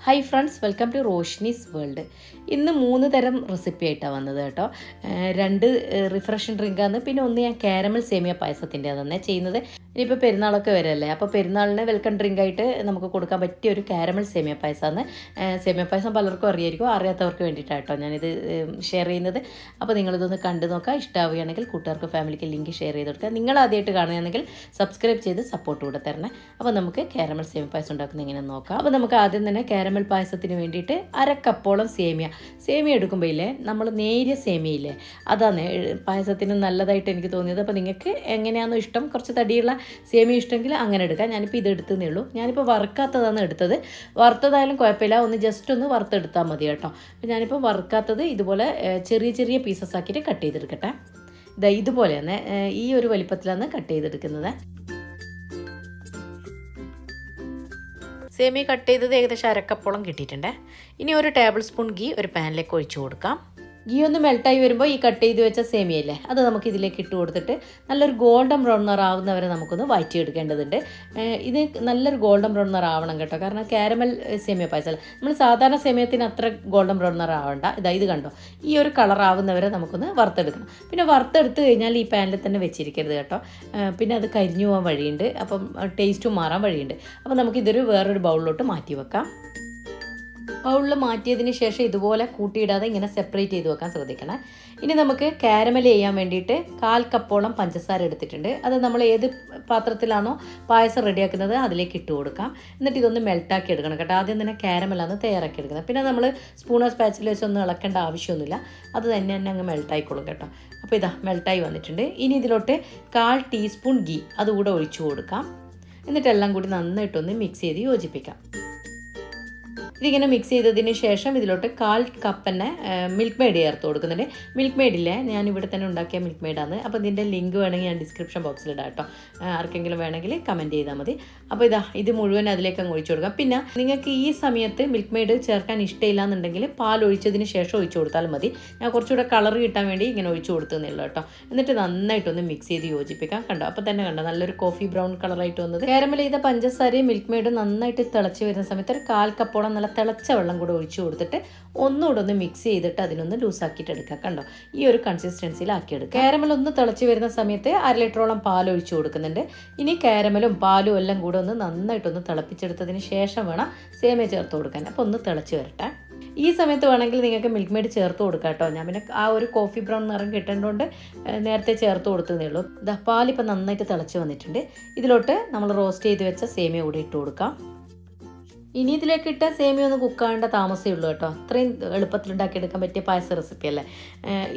Hi friends welcome to Roshni's world ഇന്ന് മൂന്ന് തരം റെസിപ്പി ആയിട്ടാണ് വന്നത് കേട്ടോ. രണ്ട് റിഫ്രഷൻ ഡ്രിങ്കാണ് പിന്നെ ഒന്ന് ഞാൻ കാരമൽ സേമിയ പായസത്തിന്റെ തന്നെ. ചെയ്യുന്നത് ഇനിയിപ്പോൾ പെരുന്നാളൊക്കെ വരല്ലേ അപ്പോൾ പെരുന്നാളിന് വെൽക്കം ഡ്രിങ്ക് ആയിട്ട് നമുക്ക് കൊടുക്കാൻ പറ്റിയ ഒരു കാരമൽ സേമിയ പായസമാണ് സേമിയ പായസം പലർക്കും അറിയായിരിക്കും. അറിയാത്തവർക്ക് വേണ്ടിയിട്ടാണ് കേട്ടോ ഞാനിത് ഷെയർ ചെയ്യുന്നത്. അപ്പോൾ നിങ്ങളിതൊന്ന് കണ്ടു നോക്കുക ഇഷ്ടമാവുകയാണെങ്കിൽ കൂട്ടുകാർക്ക് ഫാമിലിക്ക് ലിങ്ക് ഷെയർ ചെയ്ത് കൊടുക്കുക. നിങ്ങൾ ആദ്യമായിട്ട് കാണുകയാണെങ്കിൽ സബ്സ്ക്രൈബ് ചെയ്ത് സപ്പോർട്ട് കൂടെ തരണേ. അപ്പോൾ നമുക്ക് കാരമൽ സേമിയ പായസം ഉണ്ടാക്കുന്ന എങ്ങനെ നോക്കാം. അപ്പോൾ നമുക്ക് ആദ്യം തന്നെ കാരമൽ പായസത്തിന് വേണ്ടിയിട്ട് അര സേമിയ. സേമിയ എടുക്കുമ്പോൾ ഇല്ലേ നമ്മൾ നേരിയ സേമിയ ഇല്ലേ? അതാണ് പായസത്തിന് നല്ലതായിട്ട് എനിക്ക് തോന്നിയത്. അപ്പോൾ നിങ്ങൾക്ക് എങ്ങനെയാണോ ഇഷ്ടം കുറച്ച് തടിയുള്ള സേമിയ ഇഷ്ടമെങ്കിൽ അങ്ങനെ എടുക്കാം. ഞാനിപ്പോൾ ഇത് എടുത്തതേ ഉള്ളൂ. ഞാനിപ്പോൾ വറുക്കാത്തതാണ് എടുത്തത്. വറുത്തതായാലും കുഴപ്പമില്ല. ഒന്ന് ജസ്റ്റ് ഒന്ന് വറുത്തെടുത്താൽ മതി കേട്ടോ. അപ്പോൾ ഞാനിപ്പോൾ വറുക്കാത്തത് ഇതുപോലെ ചെറിയ ചെറിയ പീസസ് ആക്കിയിട്ട് കട്ട് ചെയ്തെടുക്കട്ടെ. ഇതാ ഇതുപോലെ തന്നെ ഈ ഒരു വലിപ്പത്തിലാണ് കട്ട് ചെയ്തെടുക്കുന്നത്. സേമിയ കട്ട് ചെയ്തത് ഏകദേശം അരക്കപ്പോളം കിട്ടിയിട്ടുണ്ട്. ഇനി ഒരു ടേബിൾ സ്പൂൺ ഗീ ഒരു പാനിലേക്ക് ഒഴിച്ചു കൊടുക്കാം. ഗീ ഒന്ന് മെൽട്ടായി വരുമ്പോൾ ഈ കട്ട് ചെയ്ത് വെച്ച സേമിയല്ലേ അത് നമുക്ക് ഇതിലേക്ക് ഇട്ട് കൊടുത്തിട്ട് നല്ലൊരു ഗോൾഡൻ ബ്രൗൺ ആവുന്നവരെ നമുക്കൊന്ന് വയറ്റി എടുക്കേണ്ടതുണ്ട് ഇത് നല്ലൊരു ഗോൾഡൻ ബ്രൗൺ ആവണം കേട്ടോ. കാരണം കാരമൽ സേമിയ പായസം നമ്മൾ സാധാരണ സേമിയത്തിന് അത്ര ഗോൾഡൻ ബ്രൗൺ നിറം ആവണ്ട. ഇതാ ഇത് കണ്ടോ? ഈ ഒരു കളർ ആവുന്നവരെ നമുക്കൊന്ന് വറുത്തെടുക്കണം. പിന്നെ വറുത്തെടുത്ത് കഴിഞ്ഞാൽ ഈ പാനിൽ തന്നെ വെച്ചിരിക്കരുത് കേട്ടോ. പിന്നെ അത് കരിഞ്ഞു പോകാൻ വഴിയുണ്ട്. അപ്പം ടേസ്റ്റും മാറാൻ വഴിയുണ്ട്. അപ്പം നമുക്കിതൊരു വേറൊരു ബൗളിലോട്ട് മാറ്റി വെക്കാം. ബൗളിൽ മാറ്റിയതിന് ശേഷം ഇതുപോലെ കൂട്ടിയിടാതെ ഇങ്ങനെ സെപ്പറേറ്റ് ചെയ്ത് വെക്കാൻ ശ്രദ്ധിക്കണം. ഇനി നമുക്ക് കാരമൽ ചെയ്യാൻ വേണ്ടിയിട്ട് കാൽ കപ്പോളം പഞ്ചസാര എടുത്തിട്ടുണ്ട്. അത് നമ്മൾ ഏത് പാത്രത്തിലാണോ പായസം റെഡിയാക്കുന്നത് അതിലേക്ക് ഇട്ട് കൊടുക്കാം. എന്നിട്ട് ഇതൊന്ന് മെൽട്ടാക്കി എടുക്കണം കേട്ടോ. ആദ്യം തന്നെ കാരമലാണ് തയ്യാറാക്കി എടുക്കുന്നത്. പിന്നെ നമ്മൾ സ്പൂണോ സ്പാച്ചിൽ വെച്ചൊന്നും ഇളക്കേണ്ട ആവശ്യമൊന്നുമില്ല. അത് തന്നെ തന്നെ അങ്ങ് മെൽട്ടായിക്കോളും കേട്ടോ. അപ്പോൾ ഇതാ മെൽട്ടായി വന്നിട്ടുണ്ട്. ഇനി ഇതിലോട്ട് കാൽ ടീസ്പൂൺ ഗീ അതുകൂടെ ഒഴിച്ചു കൊടുക്കാം. എന്നിട്ടെല്ലാം കൂടി നന്നായിട്ടൊന്ന് മിക്സ് ചെയ്ത് യോജിപ്പിക്കാം. ഇതിങ്ങനെ മിക്സ് ചെയ്തതിന് ശേഷം ഇതിലോട്ട് കാൽ കപ്പ് തന്നെ മിൽക്ക് മെയ്ഡ് ചേർത്ത് കൊടുക്കുന്നുണ്ട്. മിൽക്ക് മെയ്ഡില്ലേ ഞാൻ ഇവിടെ തന്നെ ഉണ്ടാക്കിയ മിൽക്ക് മെയ്ഡാണ് അപ്പോൾ ഇതിന്റെ ലിങ്ക് വേണമെങ്കിൽ ഞാൻ ഡിസ്ക്രിപ്ഷൻ ബോക്സിൽ ഇടാം കേട്ടോ. ആർക്കെങ്കിലും വേണമെങ്കിൽ കമന്റ് ചെയ്താൽ മതി. അപ്പോൾ ഇതാ ഇത് മുഴുവൻ അതിലേക്ക് അങ്ങ് ഒഴിച്ചു കൊടുക്കാം. പിന്നെ നിങ്ങൾക്ക് ഈ സമയത്ത് മിൽക്ക് മെയ്ഡ് ചേർക്കാൻ ഇഷ്ടമില്ല എന്നുണ്ടെങ്കിൽ പാൽ ഒഴിച്ചതിന് ശേഷം ഒഴിച്ചു കൊടുത്താലും മതി. ഞാൻ കുറച്ചുകൂടെ കളർ കിട്ടാൻ വേണ്ടി ഇങ്ങനെ ഒഴിച്ചു കൊടുത്തുന്നുള്ളൂ കേട്ടോ. എന്നിട്ട് നന്നായിട്ടൊന്ന് മിക്സ് ചെയ്ത് യോജിപ്പിക്കാം. കണ്ടോ? അപ്പോൾ തന്നെ കണ്ടോ? നല്ലൊരു കോഫി ബ്രൗൺ കളറായിട്ട് വന്നത്. കാരമൽ ചെയ്ത പഞ്ചസാരയും മിൽക്ക് മെയ്ഡും നന്നായിട്ട് തിളച്ച് വരുന്ന സമയത്ത് ഒരു കാൽ കപ്പോളം നല്ല തിളച്ച വെള്ളം കൂടെ ഒഴിച്ചു കൊടുത്തിട്ട് ഒന്നുകൂടെ ഒന്ന് മിക്സ് ചെയ്തിട്ട് അതിനൊന്ന് ലൂസാക്കിയിട്ട് എടുക്കുക കണ്ടോ? ഈ ഒരു കൺസിസ്റ്റൻസിയിൽ ആക്കിയെടുക്കുക കാരമൽ ഒന്ന് തിളച്ച് വരുന്ന സമയത്ത് അര ലിറ്ററോളം പാൽ ഒഴിച്ചു കൊടുക്കുന്നുണ്ട്. ഇനി കാരമലും പാലും എല്ലാം കൂടെ ഒന്ന് നന്നായിട്ടൊന്ന് തിളപ്പിച്ചെടുത്തതിന് ശേഷം വേണം സേമിയ ചേർത്ത് കൊടുക്കാൻ. അപ്പോൾ ഒന്ന് തിളച്ച് വരട്ടെ. ഈ സമയത്ത് വേണമെങ്കിൽ നിങ്ങൾക്ക് മിൽക്ക് മെയ്ഡ് ചേർത്ത് കൊടുക്കാം കേട്ടോ. ഞാൻ പിന്നെ ആ ഒരു കോഫി ബ്രൗൺ നിറം കിട്ടേണ്ടതുകൊണ്ട് നേരത്തെ ചേർത്ത് കൊടുത്തതേ ഉള്ളൂ. ദാ പാലിപ്പോൾ നന്നായിട്ട് തിളച്ച് വന്നിട്ടുണ്ട്. ഇതിലോട്ട് നമ്മൾ റോസ്റ്റ് ചെയ്ത് വെച്ച സേമിയ കൂടി ഇട്ട് കൊടുക്കാം. ഇനി ഇതിലേക്ക് ഇട്ട സേമിയ ഒന്ന് കുക്കാവേണ്ട താമസമേ ഉള്ളൂ കേട്ടോ. അത്രയും എളുപ്പത്തിൽ ഉണ്ടാക്കിയെടുക്കാൻ പറ്റിയ പായസ റെസിപ്പി അല്ലേ?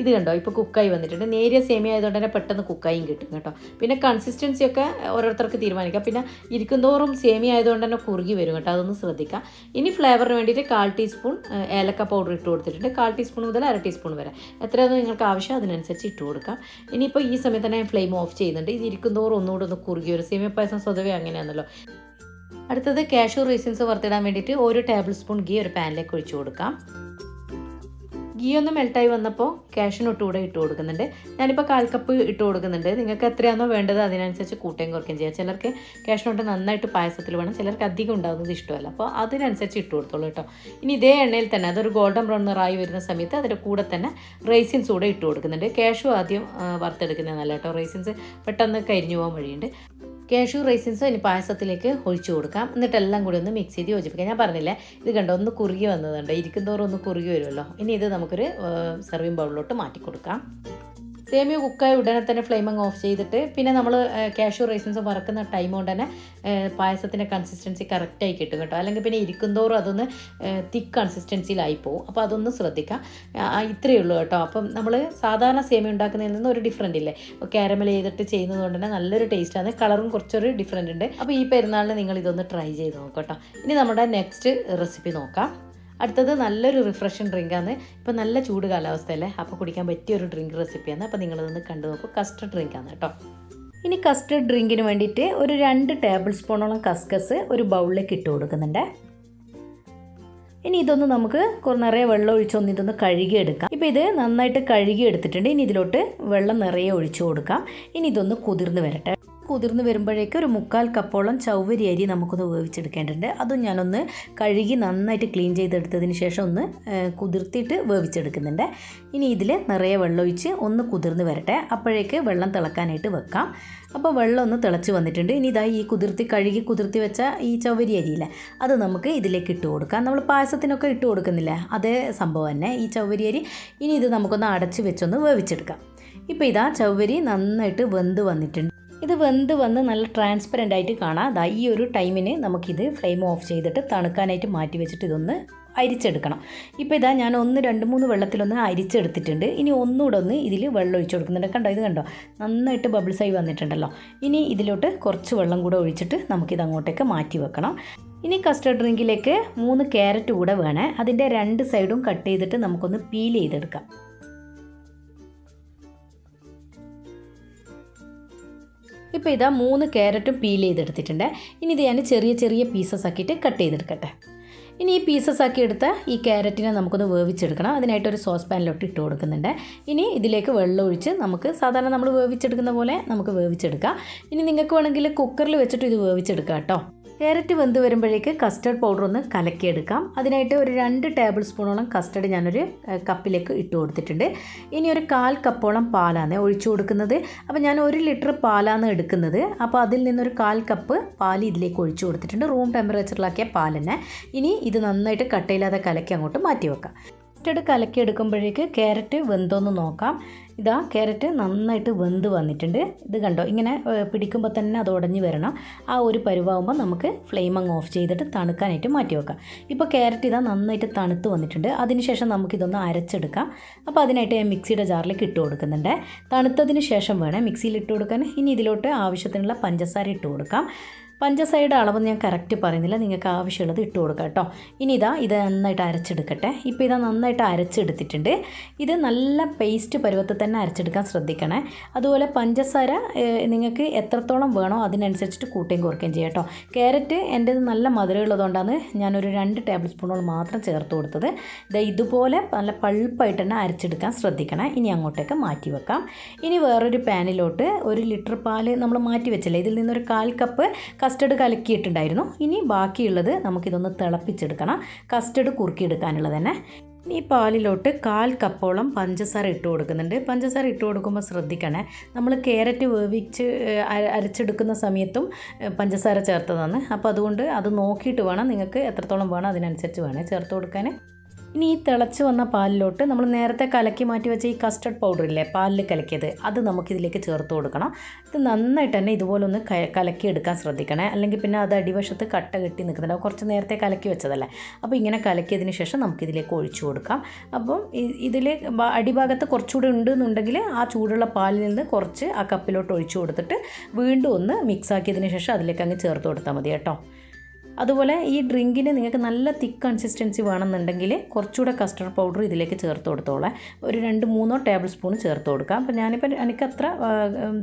ഇത് കണ്ടോ? ഇപ്പോൾ കുക്കായി വന്നിട്ടുണ്ട്. നേരിയ സേമിയ ആയതുകൊണ്ട് തന്നെ പെട്ടെന്ന് കുക്കായും കിട്ടും കേട്ടോ. പിന്നെ കൺസിസ്റ്റൻസി ഒക്കെ ഓരോരുത്തർക്ക് തീരുമാനിക്കാം. പിന്നെ ഇരിക്കുന്തോറും സേമിയ ആയതുകൊണ്ട് തന്നെ കുറുകി വരും കേട്ടോ. അതൊന്ന് ശ്രദ്ധിക്കാം. ഇനി ഫ്ലേവറിന് വേണ്ടിയിട്ട് കാൽ ടീസ്പൂൺ ഏലക്ക പൗഡർ ഇട്ട് കൊടുത്തിട്ടുണ്ട്. കാൽ ടീസ്പൂൺ മുതൽ അര ടീസ്പൂൺ വരെ. എത്രയാണ് നിങ്ങൾക്ക് ആവശ്യം അതിനനുസരിച്ച് ഇട്ട് കൊടുക്കാം. ഇനിയിപ്പോൾ ഈ സമയത്ത് തന്നെ ഫ്ലെയിം ഓഫ് ചെയ്യുന്നുണ്ട്. ഇത് ഇരിക്കുന്തോറും ഒന്നുകൂടെ ഒന്ന് കുറുകി വരും. സേമിയ പായസം സ്വതവേ അങ്ങനെയാണല്ലോ. അടുത്തത് കാഷ്യു റീസിൻസ് വറുത്തിടാൻ വേണ്ടിയിട്ട് ഒരു ടേബിൾ സ്പൂൺ ഗീ ഒരു പാനിലേക്ക് ഒഴിച്ചു കൊടുക്കാം. ഗീ ഒന്ന് മെൽട്ടായി വന്നപ്പോൾ ക്യാഷിനൊട്ട് കൂടെ ഇട്ട് കൊടുക്കുന്നുണ്ട്. ഞാനിപ്പോൾ കാൽ കപ്പ് ഇട്ട് കൊടുക്കുന്നുണ്ട്. നിങ്ങൾക്ക് എത്രയാണോ വേണ്ടത് അതിനനുസരിച്ച് കൂട്ടുകയും കുറയ്ക്കുകയും ചെയ്യാം. ചിലർക്ക് ക്യാഷിനൊട്ട് നന്നായിട്ട് പായസത്തിൽ വേണം ചിലർക്ക് അധികം ഉണ്ടാകുന്നത് ഇഷ്ടമല്ല. അപ്പോൾ അതിനനുസരിച്ച് ഇട്ട് കൊടുത്തോളൂ കേട്ടോ. ഇനി ഇതേ എണ്ണയിൽ തന്നെ അതൊരു ഗോൾഡൻ ബ്രൗൺ നിറായി വരുന്ന സമയത്ത് അതിന്റെ കൂടെ തന്നെ റൈസിൻസ് കൂടെ ഇട്ട് കൊടുക്കുന്നുണ്ട്. കാഷ്യൂ ആദ്യം വറുത്തെടുക്കുന്നത് നല്ല കേട്ടോ. റൈസിൻസ് പെട്ടെന്ന് കരിഞ്ഞു പോകാൻ വഴിയുണ്ട്. കാഷ്യൂ റൈസിൻസും ഇനി പായസത്തിലേക്ക് ഒഴിച്ചു കൊടുക്കാം. എന്നിട്ടെല്ലാം കൂടി ഒന്ന് മിക്സ് ചെയ്ത് യോജിപ്പിക്കാം. ഞാൻ പറഞ്ഞില്ലേ ഇത് കണ്ടോ ഒന്ന് കുറുകി വന്നതുണ്ട്. ഇരിക്കുന്നതോറും ഒന്ന് കുറുകി വരുമല്ലോ. ഇനി ഇത് നമുക്കൊരു സെർവിങ് ബൗളിലോട്ട് മാറ്റി കൊടുക്കാം സേമിയ കുക്കായി ഉടനെ തന്നെ ഫ്ലെയിം അങ്ങ് ഓഫ് ചെയ്തിട്ട് പിന്നെ നമ്മൾ കാഷ്യൂ റൈസിൻസ് വറക്കുന്ന ടൈം കൊണ്ട് തന്നെ പായസത്തിന്റെ കൺസിസ്റ്റൻസി കറക്റ്റായി കിട്ടും കേട്ടോ. അല്ലെങ്കിൽ പിന്നെ ഇരിക്കുന്തോറും അതൊന്ന് തിക്ക് കൺസിസ്റ്റൻസിയിലായി പോകും അപ്പോൾ അതൊന്ന് ശ്രദ്ധിക്കാം. ഇത്രയേ ഉള്ളൂ കേട്ടോ. അപ്പം നമ്മൾ സാധാരണ സേമിയ ഉണ്ടാക്കുന്നതിൽ നിന്ന് ഒരു ഡിഫറെന്റ് ഇല്ലേ? കാരമൽ ചെയ്തിട്ട് ചെയ്യുന്നത് കൊണ്ട് തന്നെ നല്ലൊരു ടേസ്റ്റാണ് കളറും കുറച്ചൊരു ഡിഫറെന്റ് ഉണ്ട്. അപ്പോൾ ഈ പെരുന്നാളിന് നിങ്ങൾ ഇതൊന്ന് ട്രൈ ചെയ്ത് നോക്കാം കേട്ടോ. ഇനി നമ്മുടെ നെക്സ്റ്റ് റെസിപ്പി നോക്കാം. അടുത്തത് നല്ലൊരു റിഫ്രഷൻ ഡ്രിങ്കാണ് ഇപ്പോൾ നല്ല ചൂട് കാലാവസ്ഥയല്ലേ? അപ്പോൾ കുടിക്കാൻ പറ്റിയ ഒരു ഡ്രിങ്ക് റെസിപ്പിയാണ് അപ്പോൾ നിങ്ങളതൊന്ന് കണ്ടു നോക്കൂ. കസ്റ്റർഡ് ഡ്രിങ്കാണ് കേട്ടോ. ഇനി കസ്റ്റർഡ് ഡ്രിങ്കിന് വേണ്ടിയിട്ട് ഒരു രണ്ട് ടേബിൾ സ്പൂണോളം കസ്കസ് ഒരു ബൗളിലേക്ക് ഇട്ട് കൊടുക്കുന്നുണ്ട്. ഇനി ഇതൊന്ന് നമുക്ക് കുറേ നിറയെ വെള്ളം ഒഴിച്ചൊന്ന് ഇതൊന്ന് കഴുകിയെടുക്കാം. ഇപ്പോൾ ഇത് നന്നായിട്ട് കഴുകി എടുത്തിട്ടുണ്ട് ഇനി ഇതിലോട്ട് വെള്ളം നിറയെ ഒഴിച്ചു കൊടുക്കാം. ഇനി ഇതൊന്ന് കുതിർന്ന് വരട്ടെ. കുതിർന്ന് വരുമ്പോഴേക്ക് ഒരു മുക്കാൽ കപ്പോളം ചൗവരി അരി നമുക്കൊന്ന് വേവിച്ചെടുക്കേണ്ടതുണ്ട്. അതും ഞാനൊന്ന് കഴുകി നന്നായിട്ട് ക്ലീൻ ചെയ്തെടുത്തതിന് ശേഷം ഒന്ന് കുതിർത്തിയിട്ട് വേവിച്ചെടുക്കുന്നുണ്ട്. ഇനി ഇതിൽ നിറയെ വെള്ളം ഒഴിച്ച് ഒന്ന് കുതിർന്ന് വരട്ടെ. അപ്പോഴേക്ക് വെള്ളം തിളക്കാനായിട്ട് വെക്കാം. അപ്പോൾ വെള്ളം ഒന്ന് തിളച്ച് വന്നിട്ടുണ്ട്. ഇനി ഇതാ ഈ കുതിർത്തി കഴുകി കുതിർത്തി വെച്ച ഈ ചവരി അരിയില്ല അത് നമുക്ക് ഇതിലേക്ക് ഇട്ട് കൊടുക്കാം. നമ്മൾ പായസത്തിനൊക്കെ ഇട്ട് കൊടുക്കുന്നില്ല അതേ സംഭവം തന്നെ ഈ ചവരി അരി. ഇനി ഇത് നമുക്കൊന്ന് അടച്ച് വെച്ചൊന്ന് വേവിച്ചെടുക്കാം. ഇപ്പോൾ ഇതാ ചവരി നന്നായിട്ട് വെന്ത് വന്നിട്ടുണ്ട്. ഇത് വെന്ത് വന്ന് നല്ല ട്രാൻസ്പെറന്റ് ആയിട്ട് കാണാം. ദാ ഈ ഒരു ടൈമിന് നമുക്കിത് ഫ്ലെയിം ഓഫ് ചെയ്തിട്ട് തണുക്കാനായിട്ട് മാറ്റി വെച്ചിട്ട് ഇതൊന്ന് അരിച്ചെടുക്കണം. ഇപ്പോൾ ഇതാ ഞാൻ ഒന്ന് രണ്ട് മൂന്ന് വെള്ളത്തിലൊന്ന് അരിച്ചെടുത്തിട്ടുണ്ട്. ഇനി ഒന്നുകൂടെ ഒന്ന് ഇതിൽ വെള്ളം ഒഴിച്ചു കൊടുക്കുന്നുണ്ട്. കണ്ടോ? ഇത് കണ്ടോ? നന്നായിട്ട് ബബിൾസായി വന്നിട്ടുണ്ടല്ലോ. ഇനി ഇതിലോട്ട് കുറച്ച് വെള്ളം കൂടെ ഒഴിച്ചിട്ട് നമുക്കിത് അങ്ങോട്ടേക്ക് മാറ്റി വെക്കണം. ഇനി കസ്റ്റർഡ് ഡ്രിങ്കിലേക്ക് മൂന്ന് ക്യാരറ്റ് കൂടെ വേണേ. അതിന്റെ രണ്ട് സൈഡും കട്ട് ചെയ്തിട്ട് നമുക്കൊന്ന് പീൽ ചെയ്തെടുക്കാം. ഇപ്പോൾ ഇതാ മൂന്ന് ക്യാരറ്റും പീൽ ചെയ്തെടുത്തിട്ടുണ്ട്. ഇനി ഇത് ഞാൻ ചെറിയ ചെറിയ പീസസ് ആക്കിയിട്ട് കട്ട് ചെയ്തെടുക്കട്ടെ. ഇനി ഈ പീസസ് ആക്കി എടുത്ത ഈ ക്യാരറ്റിനെ നമുക്കൊന്ന് വേവിച്ചെടുക്കണം. അതിനായിട്ട് ഒരു സോസ് പാനിലോട്ട് ഇട്ട് കൊടുക്കുന്നുണ്ട്. ഇനി ഇതിലേക്ക് വെള്ളം ഒഴിച്ച് നമുക്ക് സാധാരണ നമ്മൾ വേവിച്ചെടുക്കുന്ന പോലെ നമുക്ക് വേവിച്ചെടുക്കാം. ഇനി നിങ്ങൾക്ക് വേണമെങ്കിൽ കുക്കറിൽ വെച്ചിട്ട് ഇത് വേവിച്ചെടുക്കാം കേട്ടോ. ക്യാരറ്റ് വെന്ത് വരുമ്പോഴേക്ക് കസ്റ്റർഡ് പൗഡർ ഒന്ന് കലക്കിയെടുക്കാം. അതിനായിട്ട് ഒരു രണ്ട് ടേബിൾ സ്പൂണോളം കസ്റ്റർഡ് ഞാനൊരു കപ്പിലേക്ക് ഇട്ട് കൊടുത്തിട്ടുണ്ട്. ഇനി ഒരു കാൽ കപ്പോളം പാലാണ് ഒഴിച്ചു കൊടുക്കുന്നത്. അപ്പോൾ ഞാൻ ഒരു ലിറ്റർ പാലാണ് എടുക്കുന്നത്. അപ്പോൾ അതിൽ നിന്നൊരു കാൽ കപ്പ് പാൽ ഇതിലേക്ക് ഒഴിച്ചു കൊടുത്തിട്ടുണ്ട്. റൂം ടെമ്പറേച്ചറിലാക്കിയ പാൽ തന്നെ ഇനി ഇത് നന്നായിട്ട് കട്ടയില്ലാതെ കലക്കി അങ്ങോട്ട് മാറ്റി വെക്കാം കസ്റ്റർഡ് കലക്കി എടുക്കുമ്പോഴേക്ക് ക്യാരറ്റ് വെന്തോന്ന് നോക്കാം. ഇതാ ക്യാരറ്റ് നന്നായിട്ട് വെന്ത് വന്നിട്ടുണ്ട്. ഇത് കണ്ടോ? ഇങ്ങനെ പിടിക്കുമ്പോൾ തന്നെ അത് ഉടഞ്ഞു വരണം. ആ ഒരു പരുവാകുമ്പോൾ നമുക്ക് ഫ്ലെയിം അങ്ങ് ഓഫ് ചെയ്തിട്ട് തണുക്കാനായിട്ട് മാറ്റി വെക്കാം. ഇപ്പോൾ ക്യാരറ്റ് ഇതാ നന്നായിട്ട് തണുത്ത് വന്നിട്ടുണ്ട്. അതിനുശേഷം നമുക്കിതൊന്ന് അരച്ചെടുക്കാം. അപ്പോൾ അതിനായിട്ട് ഞാൻ മിക്സിയുടെ ജാറിലേക്ക് ഇട്ട് കൊടുക്കുന്നുണ്ട്. തണുത്തതിന് ശേഷം വേണം മിക്സിയിൽ ഇട്ട് കൊടുക്കാൻ. ഇനി ഇതിലോട്ട് ആവശ്യത്തിനുള്ള പഞ്ചസാര ഇട്ട് കൊടുക്കാം. പഞ്ചസാരയുടെ അളവ് ഞാൻ കറക്റ്റ് പറയുന്നില്ല. നിങ്ങൾക്ക് ആവശ്യമുള്ളത് ഇട്ട് കൊടുക്കാം കേട്ടോ. ഇനി ഇതാ ഇത് നന്നായിട്ട് അരച്ചെടുക്കട്ടെ. ഇപ്പോൾ ഇതാ നന്നായിട്ട് അരച്ചെടുത്തിട്ടുണ്ട്. ഇത് നല്ല പേസ്റ്റ് പരുവത്തിൽ തന്നെ അരച്ചെടുക്കാൻ ശ്രദ്ധിക്കണേ. അതുപോലെ പഞ്ചസാര നിങ്ങൾക്ക് എത്രത്തോളം വേണോ അതിനനുസരിച്ചിട്ട് കൂട്ടുകയും കുറയ്ക്കുകയും ചെയ്യാം കേട്ടോ. ക്യാരറ്റ് എന്റേത് നല്ല മധുരമുള്ളതുകൊണ്ടാണ് ഞാനൊരു രണ്ട് ടേബിൾ സ്പൂണോളം മാത്രം ചേർത്ത് കൊടുത്തത്. ഇതാ ഇതുപോലെ നല്ല പൾപ്പായിട്ട് തന്നെ അരച്ചെടുക്കാൻ ശ്രദ്ധിക്കണേ. ഇനി അങ്ങോട്ടേക്ക് മാറ്റി വെക്കാം. ഇനി വേറൊരു പാനിലോട്ട് ഒരു ലിറ്റർ പാൽ നമ്മൾ മാറ്റി വെച്ചില്ലേ? ഇതിൽ നിന്നൊരു കാൽ കപ്പ് കസ്റ്റഡ് കലക്കിയിട്ടുണ്ടായിരുന്നു. ഇനി ബാക്കിയുള്ളത് നമുക്കിതൊന്ന് തിളപ്പിച്ചെടുക്കണം. കസ്റ്റഡ് കുറുക്കിയെടുക്കാനുള്ളത് തന്നെ ഈ പാലിലോട്ട് കാൽ കപ്പോളം പഞ്ചസാര ഇട്ട് കൊടുക്കുന്നുണ്ട്. പഞ്ചസാര ഇട്ട് കൊടുക്കുമ്പോൾ ശ്രദ്ധിക്കണേ നമ്മൾ ക്യാരറ്റ് വേവിച്ച് അരച്ചെടുക്കുന്ന സമയത്തും പഞ്ചസാര ചേർത്തതാണ്. അപ്പോൾ അതുകൊണ്ട് അത് നോക്കിയിട്ട് വേണം നിങ്ങൾക്ക് എത്രത്തോളം വേണം അതിനനുസരിച്ച് വേണേ ചേർത്ത് കൊടുക്കാൻ ഇനി ഈ തിളച്ച് വന്ന പാലിലോട്ട് നമ്മൾ നേരത്തെ കലക്കി മാറ്റി വെച്ച ഈ കസ്റ്റർഡ് പൗഡർ ഇല്ലേ പാലിൽ കലക്കിയത് അത് നമുക്കിതിലേക്ക് ചേർത്ത് കൊടുക്കണം. ഇത് നന്നായിട്ട് തന്നെ ഇതുപോലെ ഒന്ന് കലക്കി എടുക്കാൻ ശ്രദ്ധിക്കണേ. അല്ലെങ്കിൽ പിന്നെ അത് അടിവശത്ത് കട്ട കെട്ടി നിൽക്കുന്നില്ല കുറച്ച് നേരത്തെ കലക്കി വെച്ചതല്ലേ. അപ്പോൾ ഇങ്ങനെ കലക്കിയതിന് ശേഷം നമുക്കിതിലേക്ക് ഒഴിച്ചു കൊടുക്കാം. അപ്പം ഇതിൽ അടിഭാഗത്ത് കുറച്ചുകൂടി ഉണ്ടെന്നുണ്ടെങ്കിൽ ആ ചൂടുള്ള പാലിൽ നിന്ന് കുറച്ച് ആ കപ്പിലോട്ട് ഒഴിച്ചു കൊടുത്തിട്ട് വീണ്ടും ഒന്ന് മിക്സ് ആക്കിയതിന് ശേഷം അതിലേക്ക് അങ്ങ് ചേർത്ത് കൊടുത്താൽ മതി കേട്ടോ. അതുപോലെ ഈ ഡ്രിങ്കിന് നിങ്ങൾക്ക് നല്ല തിക്ക് കൺസിസ്റ്റൻസി വേണമെന്നുണ്ടെങ്കിൽ കുറച്ചുകൂടെ കസ്റ്റർഡ് പൗഡർ ഇതിലേക്ക് ചേർത്ത് കൊടുത്തോളാം. ഒരു രണ്ട് മൂന്നോ ടേബിൾ സ്പൂൺ ചേർത്ത് കൊടുക്കാം. അപ്പോൾ ഞാനിപ്പോൾ എനിക്ക് അത്ര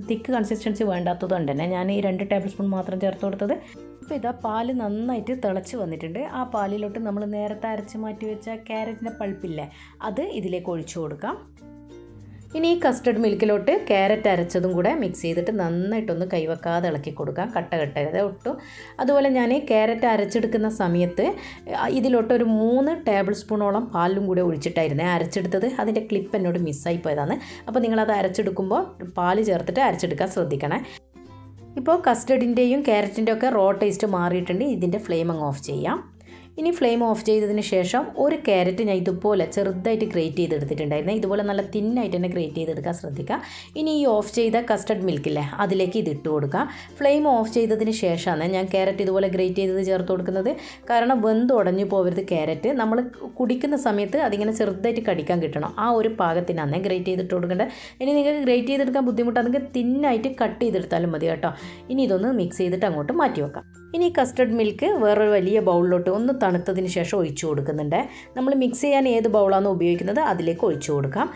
തിക്ക് കൺസിസ്റ്റൻസി വേണ്ടാത്തത് കൊണ്ട് തന്നെ ഞാൻ ഈ രണ്ട് ടേബിൾ സ്പൂൺ മാത്രം ചേർത്ത് കൊടുത്തത്. ഇപ്പോൾ ഇതാ പാൽ നന്നായിട്ട് തിളച്ച് വന്നിട്ടുണ്ട്. ആ പാലിലോട്ട് നമ്മൾ നേരത്തെ അരച്ച് മാറ്റി വെച്ച ക്യാരറ്റിന്റെ പൾപ്പില്ലേ അത് ഇതിലേക്ക് ഒഴിച്ചു കൊടുക്കാം. ഇനി ഈ കസ്റ്റർഡ് മിൽക്കിലോട്ട് ക്യാരറ്റ് അരച്ചതും കൂടെ മിക്സ് ചെയ്തിട്ട് നന്നായിട്ടൊന്ന് കൈവക്കാതെ ഇളക്കി കൊടുക്കാം കട്ട കട്ടരുത് ഒട്ടും. അതുപോലെ ഞാൻ ക്യാരറ്റ് അരച്ചെടുക്കുന്ന സമയത്ത് ഇതിലോട്ട് ഒരു മൂന്ന് ടേബിൾ സ്പൂണോളം പാലും കൂടെ ഒഴിച്ചിട്ടായിരുന്നു അരച്ചെടുത്തത്. അതിന്റെ ക്ലിപ്പ് എന്നോട് മിസ്സായി പോയതാണ്. അപ്പോൾ നിങ്ങളത് അരച്ചെടുക്കുമ്പോൾ പാൽ ചേർത്തിട്ട് അരച്ചെടുക്കാൻ ശ്രദ്ധിക്കണേ. ഇപ്പോൾ കസ്റ്റഡിന്റെയും ക്യാരറ്റിന്റെ ഒക്കെ റോ ടേസ്റ്റ് മാറിയിട്ടുണ്ട്. ഇതിന്റെ ഫ്ലെയിം അങ്ങ് ഓഫ് ചെയ്യാം. ഇനി ഫ്ലെയിം ഓഫ് ചെയ്തതിന് ശേഷം ഒരു ക്യാരറ്റ് ഞാൻ ഇതുപോലെ ചെറുതായിട്ട് ഗ്രേറ്റ് ചെയ്തെടുത്തിട്ടുണ്ടായിരുന്നു. ഇതുപോലെ നല്ല തിന്നായിട്ട് തന്നെ ഗ്രേറ്റ് ചെയ്തെടുക്കാൻ ശ്രദ്ധിക്കുക ഇനി ഈ ഓഫ് ചെയ്ത കസ്റ്റർഡ് മിൽക്കില്ലേ അതിലേക്ക് ഇത് ഇട്ട് കൊടുക്കുക ഫ്ലെയിം ഓഫ് ചെയ്തതിന് ശേഷമാണ് ഞാൻ ക്യാരറ്റ് ഇതുപോലെ ഗ്രേറ്റ് ചെയ്തത് ചേർത്ത് കൊടുക്കുന്നത്. കാരണം വെന്ത് ഉടഞ്ഞു പോകരുത് ക്യാരറ്റ്. നമ്മൾ കുടിക്കുന്ന സമയത്ത് അതിങ്ങനെ ചെറുതായിട്ട് കടിക്കാൻ കിട്ടണം. ആ ഒരു പാകത്തിനാണ് ഗ്രേറ്റ് ചെയ്തിട്ട് കൊടുക്കേണ്ടത് ഇനി നിങ്ങൾക്ക് ഗ്രേറ്റ് ചെയ്തെടുക്കാൻ ബുദ്ധിമുട്ടാണെങ്കിൽ തിന്നായിട്ട് കട്ട് ചെയ്തെടുത്താലും മതി കേട്ടോ. ഇനി ഇതൊന്ന് മിക്സ് ചെയ്തിട്ട് അങ്ങോട്ട് മാറ്റി വെക്കാം. ഇനി കസ്റ്റർഡ് മിൽക്ക് വേറൊരു വലിയ ബൗളിലോട്ട് ഒന്ന് തണുത്തതിന് ശേഷം ഒഴിച്ചു കൊടുക്കുന്നുണ്ട്. നമ്മൾ മിക്സ് ചെയ്യാൻ ഏത് ബൗളാണോ ഉപയോഗിക്കുന്നത് അതിലേക്ക് ഒഴിച്ചു കൊടുക്കാം.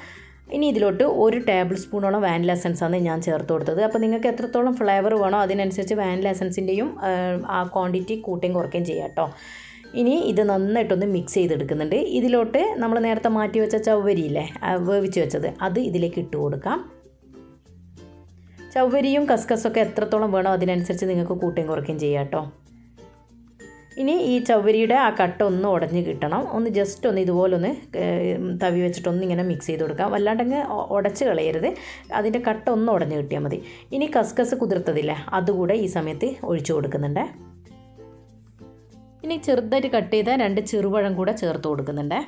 ഇനി ഇതിലോട്ട് ഒരു ടേബിൾ സ്പൂണോളം വാനില എസൻസ് ആണ് ഞാൻ ചേർത്ത് കൊടുത്തത്. അപ്പോൾ നിങ്ങൾക്ക് എത്രത്തോളം ഫ്ലേവർ വേണോ അതിനനുസരിച്ച് വാനില എസൻസിന്റെയും ആ ക്വാണ്ടിറ്റി കൂട്ടുകയും കുറയ്ക്കുകയും ചെയ്യാം കേട്ടോ. ഇനി ഇത് നന്നായിട്ടൊന്ന് മിക്സ് ചെയ്തെടുക്കുന്നുണ്ട്. ഇതിലോട്ട് നമ്മൾ നേരത്തെ മാറ്റി വെച്ച ചവ്വരിയില്ലേ വേവിച്ച് വെച്ചത് അത് ഇതിലേക്ക് ഇട്ട് കൊടുക്കാം. ചവ്വരിയും കസ്കസൊക്കെ എത്രത്തോളം വേണോ അതിനനുസരിച്ച് നിങ്ങൾക്ക് കൂട്ടുകയും കുറയ്ക്കുകയും ചെയ്യാം കേട്ടോ ഇനി ഈ ചവ്വരിയുടെ ആ കട്ട ഒന്ന് ഉടഞ്ഞ് കിട്ടണം. ഒന്ന് ജസ്റ്റ് ഒന്ന് ഇതുപോലെ ഒന്ന് തവി വെച്ചിട്ടൊന്ന് ഇങ്ങനെ മിക്സ് ചെയ്ത് കൊടുക്കാം. വല്ലാണ്ടങ്ങ് ഉടച്ച് കളയരുത്. അതിന്റെ കട്ട ഒന്ന് ഉടഞ്ഞ് കിട്ടിയാൽ മതി. ഇനി കസ്കസ് കുതിർത്തതില്ല അതുകൂടെ ഈ സമയത്ത് ഒഴിച്ചു കൊടുക്കുന്നുണ്ട്. ഇനി ചെറുതായിട്ട് കട്ട് ചെയ്ത രണ്ട് ചെറുപഴം കൂടെ ചേർത്ത് കൊടുക്കുന്നുണ്ട്.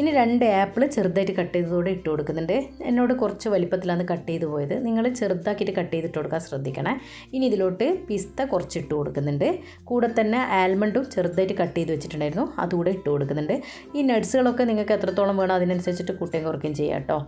ഇനി രണ്ട് ആപ്പിൾ ചെറുതായിട്ട് കട്ട് ചെയ്തതോടെ ഇട്ട് കൊടുക്കുന്നുണ്ട്. എന്നോട് കുറച്ച് വലിപ്പത്തിലാണ് കട്ട് ചെയ്ത് പോയത്. നിങ്ങൾ ചെറുതാക്കിയിട്ട് കട്ട് ചെയ്തിട്ട് കൊടുക്കാൻ ശ്രദ്ധിക്കണേ. ഇനി ഇതിലോട്ട് പിസ്ത കുറച്ച് ഇട്ട് കൊടുക്കുന്നുണ്ട്. കൂടെ തന്നെ ആൽമണ്ടും ചെറുതായിട്ട് കട്ട് ചെയ്ത് വെച്ചിട്ടുണ്ടായിരുന്നു. അതുകൂടെ ഇട്ട് കൊടുക്കുന്നുണ്ട്. ഈ നട്ട്സുകളൊക്കെ നിങ്ങൾക്ക് എത്രത്തോളം വേണോ അതിനനുസരിച്ചിട്ട് കൂട്ടുകയും കുറയ്ക്കുകയും ചെയ്യാം കേട്ടോ.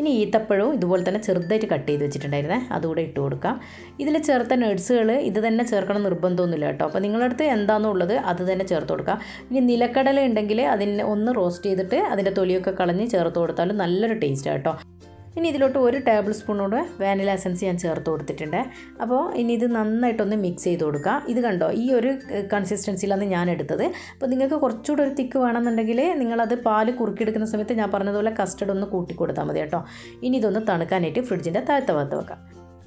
ഇനി ഈത്തപ്പഴവും ഇതുപോലെ തന്നെ ചെറുതായിട്ട് കട്ട് ചെയ്ത് വെച്ചിട്ടുണ്ടായിരുന്നേ. അതുകൂടെ ഇട്ട് കൊടുക്കാം. ഇതിൽ ചേർത്ത നട്സുകൾ ഇത് തന്നെ ചേർക്കണം നിർബന്ധമൊന്നുമില്ല കേട്ടോ. അപ്പോൾ നിങ്ങളുടെ അടുത്ത് എന്താണെന്നോ ഉള്ളത് അത് തന്നെ ചേർത്ത് കൊടുക്കാം. ഇനി നിലക്കടല ഉണ്ടെങ്കിൽ അതിനെ ഒന്ന് റോസ്റ്റ് ചെയ്തിട്ട് അതിന്റെ തൊലിയൊക്കെ കളഞ്ഞ് ചേർത്ത് കൊടുത്താലും നല്ലൊരു ടേസ്റ്റാണ് കേട്ടോ. ഇനി ഇതിലോട്ട് ഒരു ടേബിൾ സ്പൂണോട് വാനില എസൻസ് ഞാൻ ചേർത്ത് കൊടുത്തിട്ടുണ്ട്. അപ്പോൾ ഇനി ഇത് നന്നായിട്ടൊന്ന് മിക്സ് ചെയ്ത് കൊടുക്കുക. ഇത് കണ്ടോ ഈ ഒരു കൺസിസ്റ്റൻസിയിലാണ് ഞാൻ എടുത്തത്. അപ്പോൾ നിങ്ങൾക്ക് കുറച്ചുകൂടെ ഒരു തിക്ക് വേണമെന്നുണ്ടെങ്കിൽ നിങ്ങളത് പാൽ കുറുക്കിയെടുക്കുന്ന സമയത്ത് ഞാൻ പറഞ്ഞതുപോലെ കസ്റ്റർഡ് ഒന്ന് കൂട്ടി കൊടുത്താൽ മതി കേട്ടോ. ഇനി ഇതൊന്ന് തണുക്കാനായിട്ട് ഫ്രിഡ്ജിന്റെ താഴത്തെ ഭാഗത്ത് വെക്കാം.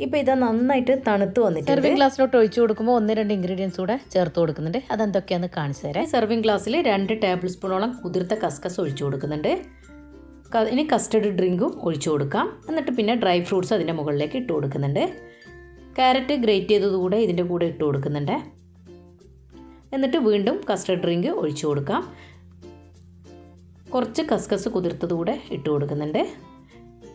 ഇപ്പോൾ ഇത് നന്നായിട്ട് തണുത്ത് വന്നിട്ട് സെർവിങ് ഗ്ലാസ്സിലോട്ട് ഒഴിച്ച് കൊടുക്കുമ്പോൾ ഒന്ന് രണ്ട് ഇൻഗ്രീഡിയൻസ് കൂടെ ചേർത്ത് കൊടുക്കുന്നുണ്ട്. അതെന്തൊക്കെയാണെന്ന് കാണിച്ചു തരാം. സെർവിങ് ഗ്ലാസ്സിൽ രണ്ട് ടേബിൾ സ്പൂണോളം കുതിർത്ത കസ്കസ് ഒഴിച്ചു കൊടുക്കുന്നുണ്ട്. ഇനി കസ്റ്റർഡ് ഡ്രിങ്കും ഒഴിച്ചു കൊടുക്കാം. എന്നിട്ട് പിന്നെ ഡ്രൈ ഫ്രൂട്ട്സ് അതിന്റെ മുകളിലേക്ക് ഇട്ട് കൊടുക്കുന്നുണ്ട്. ക്യാരറ്റ് ഗ്രേറ്റ് ചെയ്തത് കൂടെ ഇതിന്റെ കൂടെ ഇട്ട് കൊടുക്കുന്നുണ്ട്. എന്നിട്ട് വീണ്ടും കസ്റ്റർഡ് ഡ്രിങ്ക് ഒഴിച്ചു കൊടുക്കാം. കുറച്ച് കസ്കസ് കുതിർത്തത് കൂടെ ഇട്ട് കൊടുക്കുന്നുണ്ട്.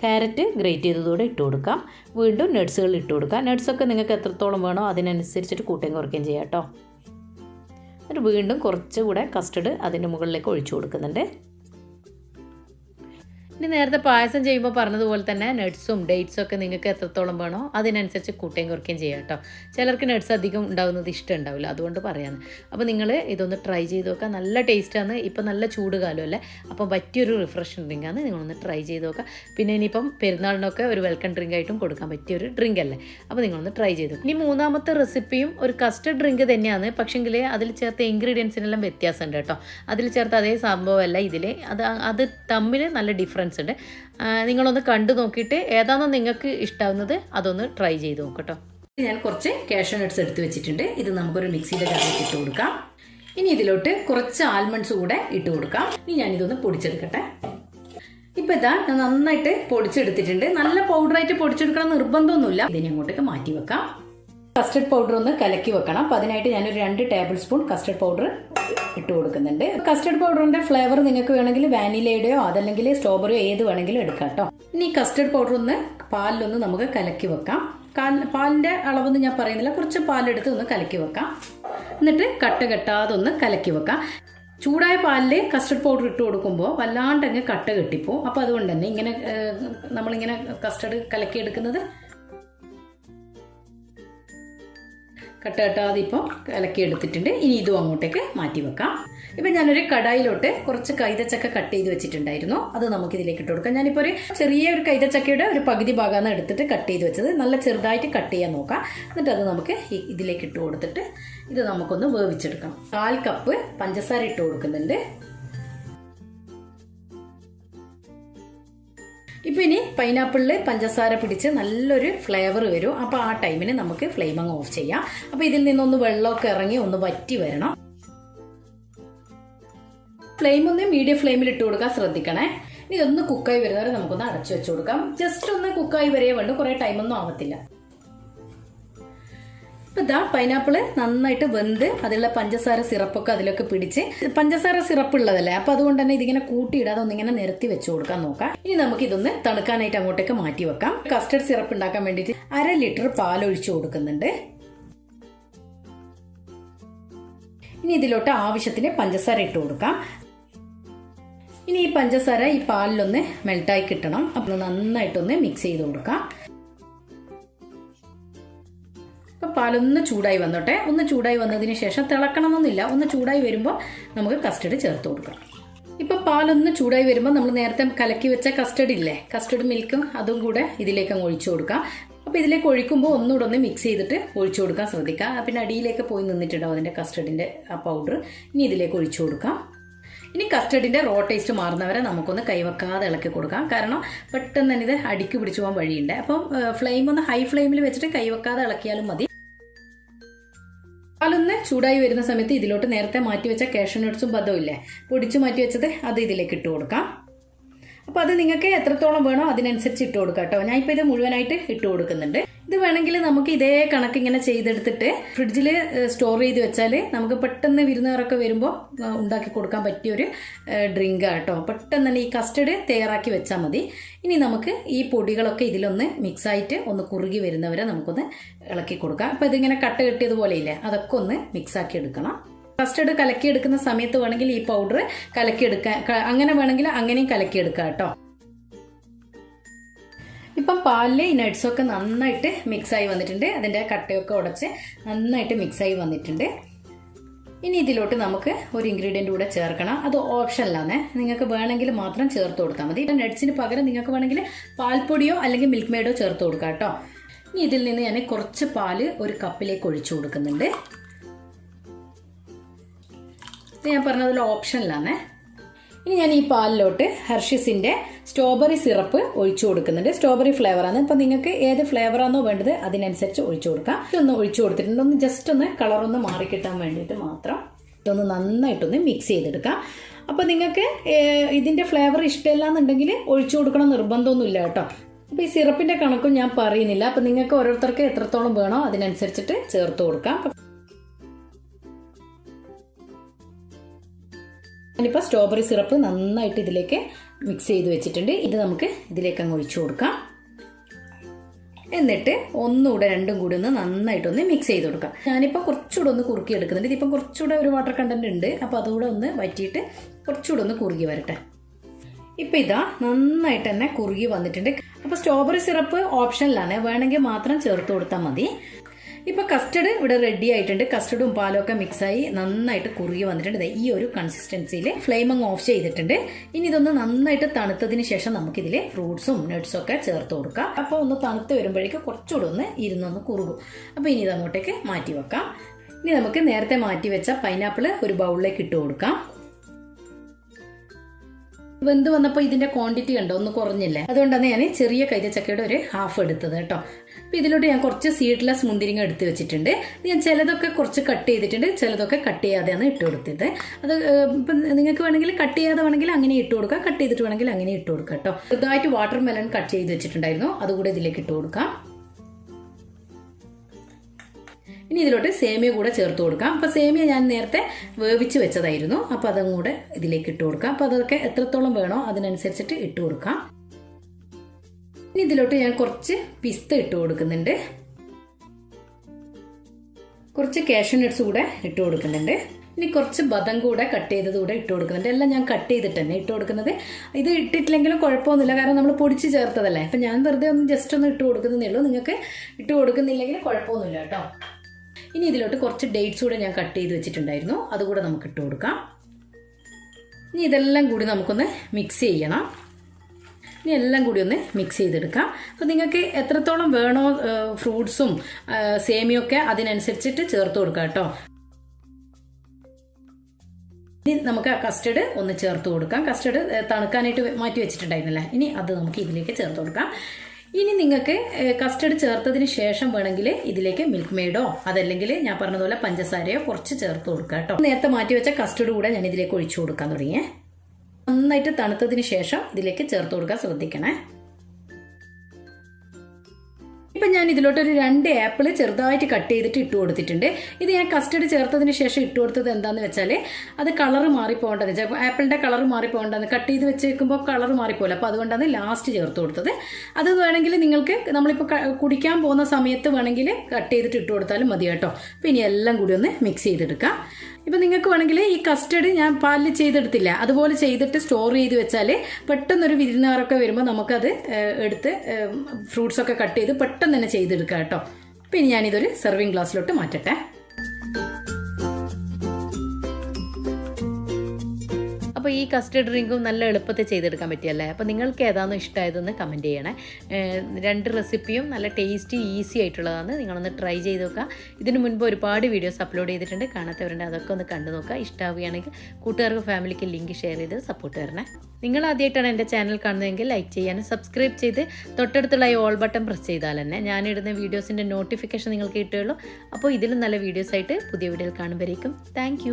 ക്യാരറ്റ് ഗ്രേറ്റ് ചെയ്തതുകൂടെ ഇട്ട് കൊടുക്കാം. വീണ്ടും നട്ട്സുകൾ ഇട്ട് കൊടുക്കാം. നട്ട്സൊക്കെ നിങ്ങൾക്ക് എത്രത്തോളം വേണോ അതിനനുസരിച്ചിട്ട് കൂട്ടുകയും കുറയ്ക്കുകയും ചെയ്യാം കേട്ടോ. എന്നിട്ട് വീണ്ടും കുറച്ചുകൂടെ കസ്റ്റർഡ് അതിന്റെ മുകളിലേക്ക് ഒഴിച്ചു കൊടുക്കുന്നുണ്ട്. ഇനി നേരത്തെ പായസം ചെയ്യുമ്പോൾ പറഞ്ഞതുപോലെ തന്നെ നട്ട്സും ഡേറ്റ്സും ഒക്കെ നിങ്ങൾക്ക് എത്രത്തോളം വേണോ അതിനനുസരിച്ച് കൂട്ടുകയും കുറയ്ക്കുകയും ചെയ്യാം കേട്ടോ. ചിലർക്ക് നട്ട്സ് അധികം ഉണ്ടാകുന്നത് ഇഷ്ടം ഉണ്ടാവില്ല അതുകൊണ്ട് പറയാന്ന്. അപ്പോൾ നിങ്ങൾ ഇതൊന്ന് ട്രൈ ചെയ്ത് നോക്കുക. നല്ല ടേസ്റ്റാണ് ഇപ്പോൾ നല്ല ചൂട് കാലമല്ലേ അപ്പോൾ പറ്റിയൊരു റിഫ്രഷ് ഡ്രിങ്കാണ് നിങ്ങളൊന്ന് ട്രൈ ചെയ്ത് നോക്കുക. പിന്നെ ഇനിയിപ്പം പെരുന്നാളിനൊക്കെ ഒരു വെൽക്കം ഡ്രിങ്ക് ആയിട്ടും കൊടുക്കാൻ പറ്റിയൊരു ഡ്രിങ്ക് അല്ലേ? അപ്പോൾ നിങ്ങളൊന്ന് ട്രൈ ചെയ്ത് ഇനി മൂന്നാമത്തെ റെസിപ്പിയും ഒരു കസ്റ്റഡ് ഡ്രിങ്ക് തന്നെയാണ്. പക്ഷെങ്കിൽ അതിൽ ചേർത്ത ഇൻഗ്രീഡിയൻസിനെല്ലാം വ്യത്യാസമുണ്ട് കേട്ടോ. അതിൽ ചേർത്ത് അതേ സംഭവമല്ല ഇതിൽ അത് അത് തമ്മിൽ നല്ല ഡിഫറൻസ് ഉണ്ട്. ആ, നിങ്ങളൊന്ന് കണ്ടു നോക്കിയിട്ട് ഏതാണോ നിങ്ങൾക്ക് ഇഷ്ടാവുന്നത് അതൊന്ന് ട്രൈ ചെയ്ത് നോക്കട്ടോ ഞാൻ കുറച്ച് കാഷ്യൂ നട്ട്സ് എടുത്ത് വെച്ചിട്ടുണ്ട്. ഇത് നമുക്കൊരു മിക്സിയുടെ ജാറിലേക്ക് ഇട്ട് കൊടുക്കാം. ഇനി ഇതിലോട്ട് കുറച്ച് ആൽമണ്ട്സ് കൂടെ ഇട്ട് കൊടുക്കാം. ഇനി ഞാനിതൊന്ന് പൊടിച്ചെടുക്കട്ടെ. ഇപ്പൊ ഇതാ ഞാൻ നന്നായിട്ട് പൊടിച്ചെടുത്തിട്ടുണ്ട്. നല്ല പൗഡറായിട്ട് പൊടിച്ചെടുക്കണം നിർബന്ധമൊന്നുമില്ല. ഇതിനെ അങ്ങോട്ടേക്ക് മാറ്റി വെക്കാം. കസ്റ്റർഡ് പൗഡർ ഒന്ന് കലക്കി വെക്കണം. അപ്പോൾ അതിനായിട്ട് ഞാനൊരു രണ്ട് ടേബിൾ സ്പൂൺ കസ്റ്റർഡ് പൗഡർ ഇട്ട് കൊടുക്കുന്നുണ്ട്. കസ്റ്റർഡ് പൗഡറിന്റെ ഫ്ലേവർ നിങ്ങൾക്ക് വേണമെങ്കിൽ വാനിലയുടെയോ അതല്ലെങ്കിൽ സ്ട്രോബെറിയോ ഏത് വേണമെങ്കിലും എടുക്കാം കേട്ടോ ഇനി കസ്റ്റർഡ് പൗഡർ ഒന്ന് പാലിലൊന്ന് നമുക്ക് കലക്കി വെക്കാം. പാലിന്റെ അളവൊന്നും ഞാൻ പറയുന്നില്ല. കുറച്ച് പാലെടുത്ത് ഒന്ന് കലക്കി വെക്കാം. എന്നിട്ട് കട്ട കെട്ടാതെ ഒന്ന് കലക്കി വെക്കാം. ചൂടായ പാലിൽ കസ്റ്റർഡ് പൗഡർ ഇട്ട് കൊടുക്കുമ്പോൾ വല്ലാണ്ട് അങ്ങ് കട്ട കെട്ടിപ്പോവും. അപ്പോൾ അതുകൊണ്ട് തന്നെ ഇങ്ങനെ നമ്മളിങ്ങനെ കസ്റ്റർഡ് കലക്കി എടുക്കുന്നത് കട്ട കെട്ടാതെ ഇപ്പോൾ ഇലക്കി എടുത്തിട്ടുണ്ട് ഇനി ഇതും അങ്ങോട്ടേക്ക് മാറ്റി വെക്കാം. ഇപ്പം ഞാനൊരു കടായിലോട്ട് കുറച്ച് കൈതച്ചക്ക കട്ട് ചെയ്ത് വെച്ചിട്ടുണ്ടായിരുന്നു. അത് നമുക്ക് ഇതിലേക്ക് ഇട്ട് കൊടുക്കാം. ഞാനിപ്പോൾ ഒരു ചെറിയ ഒരു കൈതച്ചക്കയുടെ ഒരു പകുതി ഭാഗമാണ് എടുത്തിട്ട് കട്ട് ചെയ്ത് വെച്ചത്. നല്ല ചെറുതായിട്ട് കട്ട് ചെയ്യാൻ നോക്കാം. എന്നിട്ട് അത് നമുക്ക് ഇതിലേക്ക് ഇട്ട് കൊടുത്തിട്ട് ഇത് നമുക്കൊന്ന് വേവിച്ചെടുക്കാം. കാൽ കപ്പ് പഞ്ചസാര ഇട്ട് കൊടുക്കുന്നുണ്ട്. ഇപ്പം ഇനി പൈനാപ്പിളിൽ പഞ്ചസാര പിടിച്ച് നല്ലൊരു ഫ്ലേവർ വരും. അപ്പോൾ ആ ടൈമിന് നമുക്ക് ഫ്ലെയിം അങ്ങ് ഓഫ് ചെയ്യാം. അപ്പോൾ ഇതിൽ നിന്നൊന്ന് വെള്ളമൊക്കെ ഇറങ്ങി ഒന്ന് വറ്റി വരണം. ഫ്ലെയിം ഒന്ന് മീഡിയം ഫ്ലെയിമിൽ ഇട്ട് കൊടുക്കാൻ ശ്രദ്ധിക്കണേ. ഇനി ഇതൊന്ന് കുക്കായി വരുന്നവരെ നമുക്കൊന്ന് അടച്ചു വെച്ചു കൊടുക്കാം. ജസ്റ്റ് ഒന്ന് കുക്കായി വരേ വേണ്ടു. കുറേ ടൈമൊന്നും ആവത്തില്ല. ഇതാ പൈനാപ്പിൾ നന്നായിട്ട് വെന്ത് അതിലുള്ള പഞ്ചസാര സിറപ്പൊക്കെ അതിലൊക്കെ പിടിച്ച് പഞ്ചസാര സിറപ്പ് ഉള്ളതല്ലേ? അപ്പൊ അതുകൊണ്ട് തന്നെ ഇതിങ്ങനെ കൂട്ടിയിടാതെ ഒന്നിങ്ങനെ നിരത്തി വെച്ച് കൊടുക്കാൻ നോക്കാം. ഇനി നമുക്ക് ഇതൊന്ന് തണുക്കാനായിട്ട് അങ്ങോട്ടേക്ക് മാറ്റി വെക്കാം. കസ്റ്റർഡ് സിറപ്പ് ഉണ്ടാക്കാൻ വേണ്ടിയിട്ട് അര ലിറ്റർ പാൽ ഒഴിച്ചു കൊടുക്കുന്നുണ്ട്. ഇനി ഇതിലോട്ട് ആവശ്യത്തിന് പഞ്ചസാര ഇട്ട് കൊടുക്കാം. ഇനി ഈ പഞ്ചസാര ഈ പാലിലൊന്ന് മെൽട്ടായി കിട്ടണം. അപ്പോൾ നന്നായിട്ടൊന്ന് മിക്സ് ചെയ്ത് കൊടുക്കാം. പാലൊന്ന് ചൂടായി വന്നോട്ടെ. ഒന്ന് ചൂടായി വന്നതിന് ശേഷം തിളക്കണമെന്നില്ല. ഒന്ന് ചൂടായി വരുമ്പോൾ നമുക്ക് കസ്റ്റഡ് ചേർത്ത് കൊടുക്കാം. ഇപ്പോൾ പാലൊന്ന് ചൂടായി വരുമ്പോൾ നമ്മൾ നേരത്തെ കലക്കി വെച്ച കസ്റ്റഡ് ഇല്ലേ? കസ്റ്റഡ് മിൽക്കും അതും കൂടെ ഇതിലേക്ക് അങ്ങ് ഒഴിച്ചു കൊടുക്കാം. അപ്പോൾ ഇതിലേക്ക് ഒഴിക്കുമ്പോൾ ഒന്നുകൂടെ ഒന്ന് മിക്സ് ചെയ്തിട്ട് ഒഴിച്ചു കൊടുക്കാൻ ശ്രദ്ധിക്കുക. പിന്നെ അടിയിലേക്ക് പോയി നിന്നിട്ടുണ്ടാവും അതിന്റെ കസ്റ്റഡിന്റെ ആ പൗഡർ ഇനി ഇതിലേക്ക് ഒഴിച്ചു കൊടുക്കാം. ഇനി കസ്റ്റഡിന്റെ റോ ടേസ്റ്റ് മാറുന്നവരെ നമുക്കൊന്ന് കൈവെക്കാതെ ഇളക്കി കൊടുക്കാം. കാരണം പെട്ടെന്ന് തന്നെ ഇത് അടിക്ക് പിടിച്ചു പോകാൻ വഴിയുണ്ട്. അപ്പം ഫ്ലെയിം ഒന്ന് ഹൈ ഫ്ലെയിമിൽ വെച്ചിട്ട് കൈവെക്കാതെ ഇളക്കിയാലും മതി. പാലൊന്ന് ചൂടായി വരുന്ന സമയത്ത് ഇതിലോട്ട് നേരത്തെ മാറ്റി വെച്ച കാഷ്യൂ നട്ട്സും ബദവും ഇല്ലേ പൊടിച്ചു മാറ്റി വെച്ചത് അത് ഇതിലേക്ക് ഇട്ട് കൊടുക്കാം. അപ്പോൾ അത് നിങ്ങൾക്ക് എത്രത്തോളം വേണോ അതിനനുസരിച്ച് ഇട്ട് കൊടുക്കാം കേട്ടോ. ഞാൻ ഇപ്പോൾ ഇത് മുഴുവനായിട്ട് ഇട്ട് കൊടുക്കുന്നുണ്ട്. ഇത് വേണമെങ്കിൽ നമുക്ക് ഇതേ കണക്ക് ഇങ്ങനെ ചെയ്തെടുത്തിട്ട് ഫ്രിഡ്ജിൽ സ്റ്റോർ ചെയ്ത് വെച്ചാൽ നമുക്ക് പെട്ടെന്ന് വിരുന്നുകാരൊക്കെ വരുമ്പോൾ ഉണ്ടാക്കി കൊടുക്കാൻ പറ്റിയൊരു ഡ്രിങ്ക് കേട്ടോ. പെട്ടെന്ന് തന്നെ ഈ കസ്റ്റഡ് തയ്യാറാക്കി വെച്ചാൽ മതി. ഇനി നമുക്ക് ഈ പൊടികളൊക്കെ ഇതിലൊന്ന് മിക്സായിട്ട് ഒന്ന് കുറുകി വരുന്നവരെ നമുക്കൊന്ന് ഇളക്കി കൊടുക്കാം. അപ്പോൾ ഇതിങ്ങനെ കട്ട് കെട്ടിയതുപോലെ ഇല്ലേ? അതൊക്കെ ഒന്ന് മിക്സാക്കി എടുക്കണം. കസ്റ്റഡ് കലക്കിയെടുക്കുന്ന സമയത്ത് വേണമെങ്കിൽ ഈ പൗഡർ കലക്കിയെടുക്കാൻ അങ്ങനെ വേണമെങ്കിൽ അങ്ങനെയും കലക്കിയെടുക്കാം കേട്ടോ. ഇപ്പം പാലിൽ ഈ നട്ട്സൊക്കെ നന്നായിട്ട് മിക്സായി വന്നിട്ടുണ്ട്. അതിന്റെ കട്ടയൊക്കെ ഉടച്ച് നന്നായിട്ട് മിക്സായി വന്നിട്ടുണ്ട്. ഇനി ഇതിലോട്ട് നമുക്ക് ഒരു ഇൻഗ്രീഡിയന്റ് കൂടെ ചേർക്കണം. അത് ഓപ്ഷനിലാണ് നിങ്ങൾക്ക് വേണമെങ്കിൽ മാത്രം ചേർത്ത് കൊടുത്താൽ മതി. നട്ട്സിന് പകരം നിങ്ങൾക്ക് വേണമെങ്കിൽ പാൽപ്പൊടിയോ അല്ലെങ്കിൽ മിൽക്ക് മെയ്ഡോ ചേർത്ത് കൊടുക്കാം കേട്ടോ. ഇനി ഇതിൽ നിന്ന് ഞാൻ കുറച്ച് പാൽ ഒരു കപ്പിലേക്ക് ഒഴിച്ചു കൊടുക്കുന്നുണ്ട്. ഞാൻ പറഞ്ഞതിൽ ഓപ്ഷനിലാണ് ഇനി ഞാൻ ഈ പാലിലോട്ട് ഹെർഷിസിന്റെ സ്ട്രോബെറി സിറപ്പ് ഒഴിച്ചു കൊടുക്കുന്നുണ്ട്. സ്ട്രോബെറി ഫ്ലേവറാണ് ഇപ്പൊ നിങ്ങൾക്ക് ഏത് ഫ്ലേവറാണോ വേണ്ടത് അതിനനുസരിച്ച് ഒഴിച്ചു കൊടുക്കാം. ഇതൊന്ന് ഒഴിച്ചു കൊടുത്തിട്ടുണ്ട്. ഒന്ന് ജസ്റ്റ് ഒന്ന് കളറൊന്ന് മാറിക്കിട്ടാൻ വേണ്ടിയിട്ട് മാത്രം ഇതൊന്ന് നന്നായിട്ടൊന്ന് മിക്സ് ചെയ്തെടുക്കാം. അപ്പോൾ നിങ്ങൾക്ക് ഇതിന്റെ ഫ്ലേവർ ഇഷ്ടമല്ല എന്നുണ്ടെങ്കിൽ ഒഴിച്ചു കൊടുക്കണം നിർബന്ധമൊന്നുമില്ല കേട്ടോ. അപ്പോൾ ഈ സിറപ്പിന്റെ കണക്കും ഞാൻ പറയുന്നില്ല. അപ്പോൾ നിങ്ങൾക്ക് ഓരോരുത്തർക്ക് എത്രത്തോളം വേണോ അതിനനുസരിച്ചിട്ട് ചേർത്ത് കൊടുക്കാം. ഞാനിപ്പോൾ സ്ട്രോബെറി സിറപ്പ് നന്നായിട്ട് ഇതിലേക്ക് മിക്സ് ചെയ്ത് വെച്ചിട്ടുണ്ട്. ഇത് നമുക്ക് ഇതിലേക്ക് അങ്ങ് ഒഴിച്ചു കൊടുക്കാം. എന്നിട്ട് ഒന്നുകൂടെ രണ്ടും കൂടി ഒന്ന് നന്നായിട്ടൊന്ന് മിക്സ് ചെയ്ത് കൊടുക്കാം. ഞാനിപ്പോൾ കുറച്ചുകൂടെ ഒന്ന് കുറുക്കി എടുക്കുന്നുണ്ട്. ഇതിപ്പം കുറച്ചുകൂടെ ഒരു വാട്ടർ കണ്ടന്റ് ഉണ്ട്. അപ്പോൾ അതുകൂടെ ഒന്ന് വറ്റിയിട്ട് കുറച്ചുകൂടെ ഒന്ന് കുറുകി വരട്ടെ. ഇപ്പം ഇതാ നന്നായിട്ട് തന്നെ കുറുകി വന്നിട്ടുണ്ട്. അപ്പോൾ സ്ട്രോബെറി സിറപ്പ് ഓപ്ഷനിലാണ് വേണമെങ്കിൽ മാത്രം ചേർത്ത് കൊടുത്താൽ മതി. ഇപ്പോൾ കസ്റ്റഡ് ഇവിടെ റെഡി ആയിട്ടുണ്ട്. കസ്റ്റഡും പാലും ഒക്കെ മിക്സായി നന്നായിട്ട് കുറുകി വന്നിട്ടുണ്ട്. ഈ ഒരു കൺസിസ്റ്റൻസിയിൽ ഫ്ലെയിം അങ്ങ് ഓഫ് ചെയ്തിട്ടുണ്ട്. ഇനി ഇതൊന്ന് നന്നായിട്ട് തണുത്തതിന് ശേഷം നമുക്ക് നമുക്കിതിൽ ഫ്രൂട്ട്സും നട്ട്സും ഒക്കെ ചേർത്ത് കൊടുക്കാം. അപ്പോൾ ഒന്ന് തണുത്ത് വരുമ്പോഴേക്ക് കുറച്ചുകൂടെ ഒന്ന് ഇരുന്നൊന്ന് കുറുകും. അപ്പോൾ ഇനി ഇത് അങ്ങോട്ടേക്ക് മാറ്റി വെക്കാം. ഇനി നമുക്ക് നേരത്തെ മാറ്റി വെച്ച പൈനാപ്പിൾ ഒരു ബൗളിലേക്ക് ഇട്ട് കൊടുക്കാം. വെന്ത് വന്നപ്പോൾ ഇതിന്റെ ക്വാണ്ടിറ്റി കണ്ടോ? ഒന്ന് കുറഞ്ഞില്ലേ? അതുകൊണ്ടാണ് ഞാൻ ചെറിയ കൈതച്ചക്കയുടെ ഒരു ഹാഫ് എടുത്തത് കേട്ടോ. അപ്പോൾ ഇതിലോട്ട് ഞാൻ കുറച്ച് സീഡ്ലെസ് മുന്തിരിങ്ങ എടുത്ത് വെച്ചിട്ടുണ്ട്. ഞാൻ ചിലതൊക്കെ കുറച്ച് കട്ട് ചെയ്തിട്ടുണ്ട്. ചിലതൊക്കെ കട്ട് ചെയ്യാതെയാണ് ഇട്ട് കൊടുത്തത്. അത് ഇപ്പം നിങ്ങൾക്ക് വേണമെങ്കിൽ കട്ട് ചെയ്യാതെ വേണമെങ്കിൽ അങ്ങനെ ഇട്ട് കൊടുക്കുക കട്ട് ചെയ്തിട്ട് വേണമെങ്കിൽ അങ്ങനെ ഇട്ട് കൊടുക്കാം കേട്ടോ. ചെറുതായിട്ട് വാട്ടർ മെലൺ കട്ട് ചെയ്ത് വെച്ചിട്ടുണ്ടായിരുന്നു. അതുകൂടെ ഇതിലേക്ക് ഇട്ട് കൊടുക്കാം. ഇനി ഇതിലോട്ട് സേമിയ കൂടെ ചേർത്ത് കൊടുക്കാം. അപ്പോൾ സേമിയ ഞാൻ നേരത്തെ വേവിച്ച് വെച്ചതായിരുന്നു. അപ്പോൾ അതും കൂടെ ഇതിലേക്ക് ഇട്ട് കൊടുക്കാം. അപ്പോൾ അതൊക്കെ എത്രത്തോളം വേണോ അതിനനുസരിച്ചിട്ട് ഇട്ട് കൊടുക്കാം. ഇനി ഇതിലോട്ട് ഞാൻ കുറച്ച് പിസ്ത ഇട്ട് കൊടുക്കുന്നുണ്ട്. കുറച്ച് കാഷ്യൂ നട്ട്സ് കൂടെ ഇട്ട് കൊടുക്കുന്നുണ്ട്. ഇനി കുറച്ച് ബദം കൂടെ കട്ട് ചെയ്തത് കൂടെ ഇട്ട് കൊടുക്കുന്നുണ്ട്. എല്ലാം ഞാൻ കട്ട് ചെയ്തിട്ട് തന്നെ ഇട്ട് കൊടുക്കുന്നത്. ഇത് ഇട്ടിട്ടില്ലെങ്കിലും കുഴപ്പമൊന്നുമില്ല. കാരണം നമ്മൾ പൊടിച്ച് ചേർത്തതല്ലേ. അപ്പം ഞാൻ വെറുതെ ഒന്ന് ജസ്റ്റ് ഒന്ന് ഇട്ട് കൊടുക്കുന്നതേ ഉള്ളൂ. നിങ്ങൾക്ക് ഇട്ട് കൊടുക്കുന്നില്ലെങ്കിലും കുഴപ്പമൊന്നുമില്ല കേട്ടോ. ഇനി ഇതിലോട്ട് കുറച്ച് ഡേറ്റ്സ് കൂടെ ഞാൻ കട്ട് ചെയ്ത് വെച്ചിട്ടുണ്ടായിരുന്നു. അതുകൂടെ നമുക്ക് ഇട്ട് കൊടുക്കാം. ഇനി ഇതെല്ലാം കൂടി നമുക്കൊന്ന് മിക്സ് ചെയ്യണം. ഇനി എല്ലാം കൂടി ഒന്ന് മിക്സ് ചെയ്തെടുക്കാം. അപ്പോൾ നിങ്ങൾക്ക് എത്രത്തോളം വേണോ ഫ്രൂട്ട്സും സേമിയൊക്കെ അതിനനുസരിച്ചിട്ട് ചേർത്ത് കൊടുക്കാം കേട്ടോ. ഇനി നമുക്ക് ആ കസ്റ്റഡ് ഒന്ന് ചേർത്ത് കൊടുക്കാം. കസ്റ്റഡ് തണുക്കാനായിട്ട് മാറ്റി വെച്ചിട്ടുണ്ടായിരുന്നില്ല. ഇനി അത് നമുക്ക് ഇതിലേക്ക് ചേർത്ത് കൊടുക്കാം. ഇനി നിങ്ങൾക്ക് കസ്റ്റഡ് ചേർത്തതിന് ശേഷം വേണമെങ്കിൽ ഇതിലേക്ക് മിൽക്ക് മെയ്ഡോ അതല്ലെങ്കിൽ ഞാൻ പറഞ്ഞതുപോലെ പഞ്ചസാരയോ കുറച്ച് ചേർത്ത് കൊടുക്കുക കേട്ടോ. നേരത്തെ മാറ്റി വെച്ച കസ്റ്റഡ് കൂടെ ഞാൻ ഇതിലേക്ക് ഒഴിച്ചു കൊടുക്കാൻ തുടങ്ങിയേ. നന്നായിട്ട് തണുത്തതിന് ശേഷം ഇതിലേക്ക് ചേർത്ത് കൊടുക്കാൻ ശ്രദ്ധിക്കണേ. ഇപ്പം ഞാൻ ഇതിലോട്ടൊരു രണ്ട് ആപ്പിൾ ചെറുതായിട്ട് കട്ട് ചെയ്തിട്ട് ഇട്ട് കൊടുത്തിട്ടുണ്ട്. ഇത് ഞാൻ കസ്റ്റഡ് ചേർത്തതിന് ശേഷം ഇട്ട് കൊടുത്തത് എന്താന്ന് വെച്ചാൽ അത് കളർ മാറിപ്പോകേണ്ടത്. ചിലപ്പോൾ ആപ്പിളിന്റെ കളർ മാറിപ്പോകേണ്ടത്. കട്ട് ചെയ്ത് വെച്ചേക്കുമ്പോൾ കളർ മാറിപ്പോകില്ല അപ്പോൾ അതുകൊണ്ടാണ് ലാസ്റ്റ് ചേർത്ത് കൊടുത്തത്. അത് വേണമെങ്കിൽ നിങ്ങൾക്ക് നമ്മളിപ്പോൾ കുടിക്കാൻ പോകുന്ന സമയത്ത് വേണമെങ്കിൽ കട്ട് ചെയ്തിട്ട് ഇട്ട് കൊടുത്താലും മതി കേട്ടോ. അപ്പോൾ ഇനി എല്ലാം കൂടി ഒന്ന് മിക്സ് ചെയ്തെടുക്കാം. ഇപ്പം നിങ്ങൾക്ക് വേണമെങ്കിൽ ഈ കസ്റ്റഡ് ഞാൻ പാലിൽ ചെയ്തെടുത്തില്ല. അതുപോലെ ചെയ്തിട്ട് സ്റ്റോർ ചെയ്ത് വെച്ചാൽ പെട്ടെന്നൊരു വിരുന്നുകാരൊക്കെ വരുമ്പോൾ നമുക്കത് എടുത്ത് ഫ്രൂട്ട്സൊക്കെ കട്ട് ചെയ്ത് പെട്ടെന്ന് തന്നെ ചെയ്തെടുക്കാം കേട്ടോ. പിന്നെ ഞാനിതൊരു സെർവിങ് ഗ്ലാസ്സിലോട്ട് മാറ്റട്ടെ. ഈ കസ്റ്റഡ് ഡ്രിങ്കും നല്ല എളുപ്പത്തിൽ ചെയ്തെടുക്കാൻ പറ്റിയല്ലേ? അപ്പോൾ നിങ്ങൾക്ക് ഏതാണ് ഇഷ്ടമായതെന്ന് കമന്റ് ചെയ്യണേ. രണ്ട് റെസിപ്പിയും നല്ല ടേസ്റ്റി ഈസി ആയിട്ടുള്ളതാണ്. നിങ്ങളൊന്ന് ട്രൈ ചെയ്ത് നോക്കുക. ഇതിന് മുൻപ് ഒരുപാട് വീഡിയോസ് അപ്ലോഡ് ചെയ്തിട്ടുണ്ട്. കാണാത്തവരുണ്ട് അതൊക്കെ ഒന്ന് കണ്ടു നോക്കുക. ഇഷ്ടമാവുകയാണെങ്കിൽ കൂട്ടുകാർക്ക് ഫാമിലിക്ക് ലിങ്ക് ഷെയർ ചെയ്ത് സപ്പോർട്ട് തരണേ. നിങ്ങൾ ആദ്യമായിട്ടാണ് എന്റെ ചാനൽ കാണുന്നതെങ്കിൽ ലൈക്ക് ചെയ്യാനും സബ്സ്ക്രൈബ് ചെയ്ത് തൊട്ടടുത്തുള്ള ഈ ഓൾ ബട്ടൺ പ്രസ് ചെയ്താൽ തന്നെ ഞാനിടുന്ന വീഡിയോസിന്റെ നോട്ടിഫിക്കേഷൻ നിങ്ങൾക്ക് കിട്ടുകയുള്ളൂ. അപ്പോൾ ഇതിലും നല്ല വീഡിയോസായിട്ട് പുതിയ വീഡിയോയിൽ കാണുമ്പോഴേക്കും. താങ്ക്